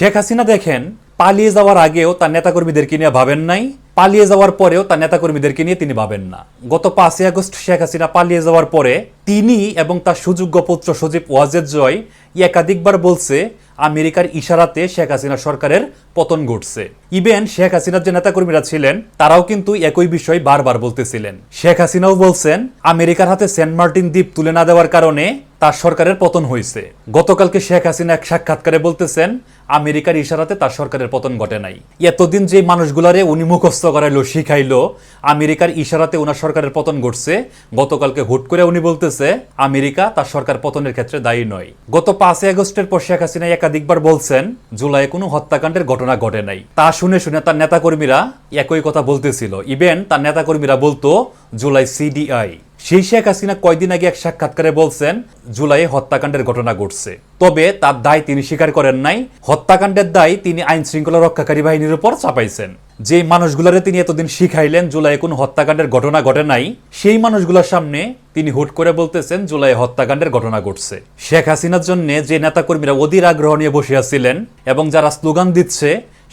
শেখ হাসিনা দেখেন, পালিয়ে যাওয়ার আগেও তার নেতাকর্মীদেরকে নিয়ে ভাবেন নাই, পালিয়ে যাওয়ার পরেও তার নেতাকর্মীদেরকে নিয়ে তিনি ভাবেন না। গত পাঁচই আগস্ট শেখ হাসিনা পালিয়ে যাওয়ার পরে তিনি এবং তার সুযোগ্য পুত্র সজীব ওয়াজেদ জয় একাধিকবার বলছে, আমেরিকার ইশারাতে শেখ হাসিনা সরকারের পতন ঘটছে। ইভেন শেখ হাসিনার যে নেতাকর্মীরা ছিলেন, তারাও কিন্তু একই বিষয় বারবার বলতেছিলেন। শেখ হাসিনাও বলছেন, আমেরিকার হাতে সেন্ট মার্টিন দ্বীপ তুলে না দেওয়ার কারণে তার সরকারের পতন হয়েছে। গতকালকে শেখ হাসিনা এক সাক্ষাৎকারে বলতেছেন, আমেরিকার ইশারাতে তার সরকারের পতন ঘটে নাই। এতদিন যে মানুষগুলারে উনি মুখস্থ করাইলো, শিখাইলো, আমেরিকার ইশারাতে ওনার সরকারের পতন ঘটছে, গতকালকে হুট করে উনি বলতেছে, আমেরিকা তার সরকার পতনের ক্ষেত্রে দায়ী নয়। গত পাঁচই আগস্টের পর শেখ হাসিনা একাধিকবার বলছেন, জুলাই কোনো হত্যাকাণ্ডের ঘটনা ঘটে নাই। তা শুনে শুনে তার নেতাকর্মীরা একই কথা বলতেছিল। ইভেন তার নেতাকর্মীরা বলতো, জুলাই সিডিআই। সেই শেখ হাসিনা কয়দিন আগে এক সাক্ষাৎকারে বলছেন, জুলাইয়ে হত্যাকাণ্ডের ঘটনা ঘটছে। তবে তার দায় তিনি স্বীকার করেন নাই। হত্যাকাণ্ডের দায় তিনি আইন শৃঙ্খলা রক্ষাকারী বাহিনীর উপর চাপাইছেন। যে মানুষগুলোরে তিনি এতদিন শিখাইলেন জুলাই কোন হত্যাকাণ্ডের ঘটনা ঘটে নাই, সেই মানুষগুলোর সামনে তিনি হুট করে বলতেছেন জুলাই হত্যাকাণ্ডের ঘটনা ঘটছে। শেখ হাসিনার জন্য যে নেতাকর্মীরা অধীর আগ্রহ নিয়ে বসে আছিলেন এবং যারা স্লোগান দিচ্ছে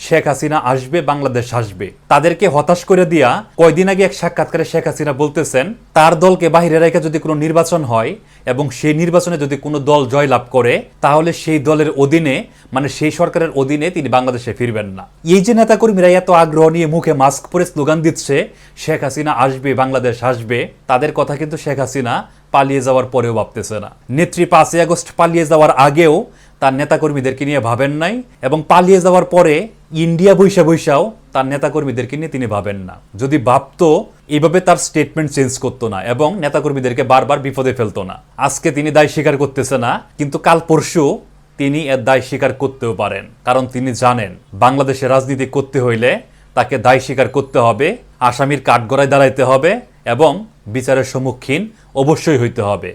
শেখ হাসিনা আসবে, বাংলাদেশ আসবে। তাদেরকে হতাশ করে দিয়া কয়দিন আগে এক সাক্ষাৎকারে শেখ হাসিনা বলতেছেন, তার দলকে বাহিরে রেখে যদি কোনো নির্বাচন হয় এবং সেই নির্বাচনে যদি কোনো দল জয়লাভ করে, তাহলে সেই দলের অধীনে মানে সেই সরকারের অধীনে তিনি বাংলাদেশে ফিরবেন না। এই যে নেতাকর্মীরা এত আগ্রহ নিয়ে মুখে মাস্ক পরে স্লোগান দিচ্ছে, শেখ হাসিনা আসবে, বাংলাদেশ আসবে, তাদের কথা কিন্তু শেখ হাসিনা পালিয়ে যাওয়ার পরেও ভাবতেছে না। নেত্রী পাঁচই আগস্ট পালিয়ে যাওয়ার আগেও তার নেতাকর্মীদেরকে নিয়ে ভাবেন নাই এবং পালিয়ে যাওয়ার পরে ইন্ডিয়া বৈশা বৈশাও তার নেতাকর্মীদেরকে নিয়ে তিনি ভাবেন না। যদি ভাবতো, এইভাবে তার স্টেটমেন্ট চেঞ্জ করতো না এবং নেতাকর্মীদেরকে বারবার বিপদে ফেলতো না। আজকে তিনি দায় স্বীকার করতেছে না, কিন্তু কাল পরশু তিনি এর দায় স্বীকার করতেও পারেন। কারণ তিনি জানেন, বাংলাদেশে রাজনীতি করতে হইলে তাকে দায় স্বীকার করতে হবে, আসামির কাঠগড়ায় দাঁড়াইতে হবে এবং বিচারের সম্মুখীন অবশ্যই হইতে হবে।